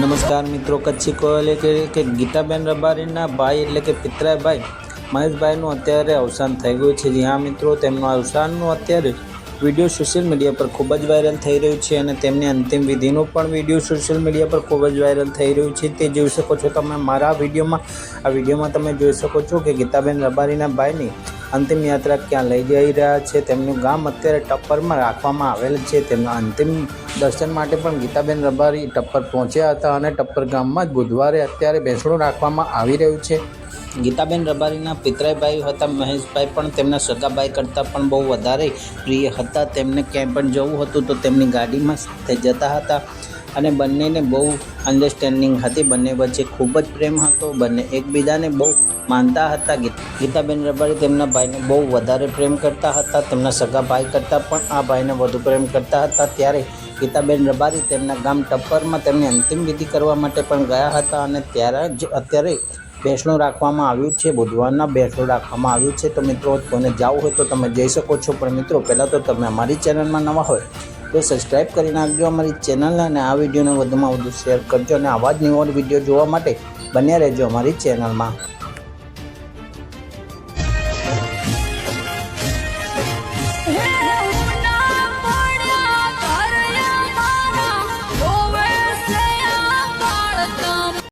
નમસ્કાર મિત્રો, કચ્છી કોયલે કે ગીતાબેન રબારીના ભાઈ એટલે કે પિતરાભાઈ મહેશભાઈનું અત્યારે અવસાન થઈ ગયું છે. જી હા મિત્રો, તેમનું અવસાનનું અત્યારે વીડિયો સોશિયલ મીડિયા પર ખૂબ જ વાયરલ થઈ રહ્યું છે અને તેમની અંતિમ વિધિનો પણ વીડિયો સોશિયલ મીડિયા પર ખૂબ જ વાયરલ થઈ રહ્યું છે. તે જોઈ શકો છો તમે મારા વિડીયોમાં. આ વિડીયોમાં તમે જોઈ શકો છો કે ગીતાબેન રબારીના ભાઈની અંતિમ યાત્રા ક્યાં લઈ જઈ રહ્યા છે તેમનું ગામ અત્યારે ટપ્પરમાં રાખવામાં આવેલ છે. તેમના અંતિમ દર્શન માટે પણ ગીતાબેન રબારી ટપ્પર પહોંચ્યા હતા અને ટપ્પર ગામમાં જ બુધવારે અત્યારે બેસણું રાખવામાં આવી રહ્યું છે. ગીતાબેન રબારીના પિતરાઈભાઈ હતા, મહેશભાઈ પણ તેમના સગાભાઈ કરતાં પણ બહુ વધારે પ્રિય હતા. તેમને ક્યાંય પણ જવું હતું તો તેમની ગાડીમાં સાથે જતા હતા. અને બંનેને બહુ અન્ડરસ્ટેન્ડિંગ હતી. બંને વચ્ચે ખૂબ જ પ્રેમ હતો. બંને એકબીજાને બહુ માનતા હતા. ગીતાબેન રબારી તેમના ભાઈને બહુ વધારે પ્રેમ કરતા હતા. તેમના સગા ભાઈ કરતાં પણ આ ભાઈને વધુ પ્રેમ કરતા હતા. ત્યારે ગીતાબેન રબારી તેમના ગામ ટપ્પરમાં તેમની અંતિમ વિધિ કરવા માટે પણ ગયા હતા અને ત્યારે જ અત્યારે બેસણું રાખવામાં આવ્યું છે. બુધવારના બેસણું રાખવામાં આવ્યું છે. તો મિત્રો કોને જવું હોય તો તમે જઈ શકો છો. પણ મિત્રો, પહેલાં તો તમે અમારી ચેનલમાં નવા હોય તો સબસ્ક્રાઈબ કરી નાખજો અમારી ચેનલને અને આ વિડીયોને વધુમાં વધુ શેર કરજો અને આવા જ નિવડ વીડિયો જોવા માટે બન્યા રહેજો અમારી ચેનલમાં